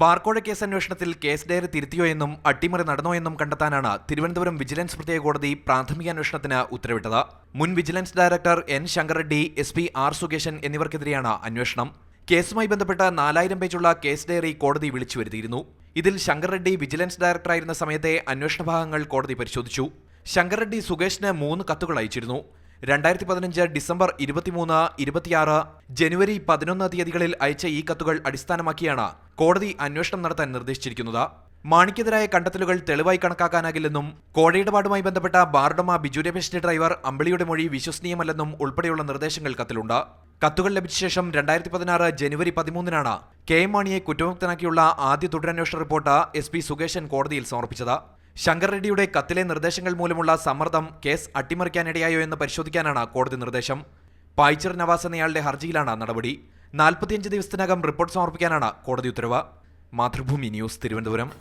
ബാർക്കോഴ case അന്വേഷണത്തിൽ case diary തിരുത്തിയോ എന്നും അട്ടിമറി നടന്നോ എന്നും കണ്ടെത്താനാണ് തിരുവനന്തപുരം വിജിലൻസ് പ്രത്യേക കോടതി പ്രാഥമിക അന്വേഷണത്തിന് ഉത്തരവിട്ടത്. മുൻ vigilance director N Sankar Reddy S P R Sukesan എന്നിവർക്കെതിരെയാണ് അന്വേഷണം. കേസുമായി ബന്ധപ്പെട്ട നാലായിരം പേജുള്ള കേസ് ഡയറി കോടതി വിളിച്ചു വരുത്തിയിരുന്നു. ഇതിൽ ശങ്കർ റെഡ്ഡി വിജിലൻസ് ഡയറക്ടറായിരുന്ന സമയത്തെ അന്വേഷണ ഭാഗങ്ങൾ കോടതി പരിശോധിച്ചു. ശങ്കർ റെഡ്ഡി സുകേഷിന് മൂന്ന് കത്തുകൾ അയച്ചിരുന്നു. രണ്ടായിരത്തി പതിനഞ്ച് ഡിസംബർ ഇരുപത്തിമൂന്ന് ഇരുപത്തിയാറ് ജനുവരി പതിനൊന്ന് തീയതികളിൽ അയച്ച ഈ കത്തുകൾ അടിസ്ഥാനമാക്കിയാണ് കോടതി അന്വേഷണം നടത്താൻ നിർദ്ദേശിച്ചിരിക്കുന്നത്. മാണിക്കെതിരായ കണ്ടെത്തലുകൾ തെളിവായി കണക്കാക്കാനാകില്ലെന്നും കോഴയിടപാടുമായി ബന്ധപ്പെട്ട ബാർഡമ ബിജു രമേശിന്റെ ഡ്രൈവർ അമ്പിളിയുടെ മൊഴി വിശ്വസനീയമല്ലെന്നും ഉൾപ്പെടെയുള്ള നിർദ്ദേശങ്ങൾ കത്തിലുണ്ട്. കത്തുകൾ ലഭിച്ച ശേഷം രണ്ടായിരത്തി പതിനാറ് ജനുവരി പതിമൂന്നിനാണ് കെ എം മാണിയെ കുറ്റമുക്തനാക്കിയുള്ള ആദ്യ തുടരന്വേഷണ റിപ്പോർട്ട് എസ് പി സുകേശൻ കോടതിയിൽ സമർപ്പിച്ചത്. ശങ്കർ റെഡ്ഡിയുടെ കത്തിലെ നിർദ്ദേശങ്ങൾ മൂലമുള്ള സമ്മർദ്ദം കേസ് അട്ടിമറിക്കാനിടയായോ എന്ന് പരിശോധിക്കാനാണ് കോടതി നിർദ്ദേശം. പായ്ച്ചർ നവാസ് എന്നയാളുടെ ഹർജിയിലാണ് നടപടി. നാൽപ്പത്തിയഞ്ച് ദിവസത്തിനകം റിപ്പോർട്ട് സമർപ്പിക്കാനാണ് കോടതി ഉത്തരവ്. മാതൃഭൂമി ന്യൂസ് തിരുവനന്തപുരം.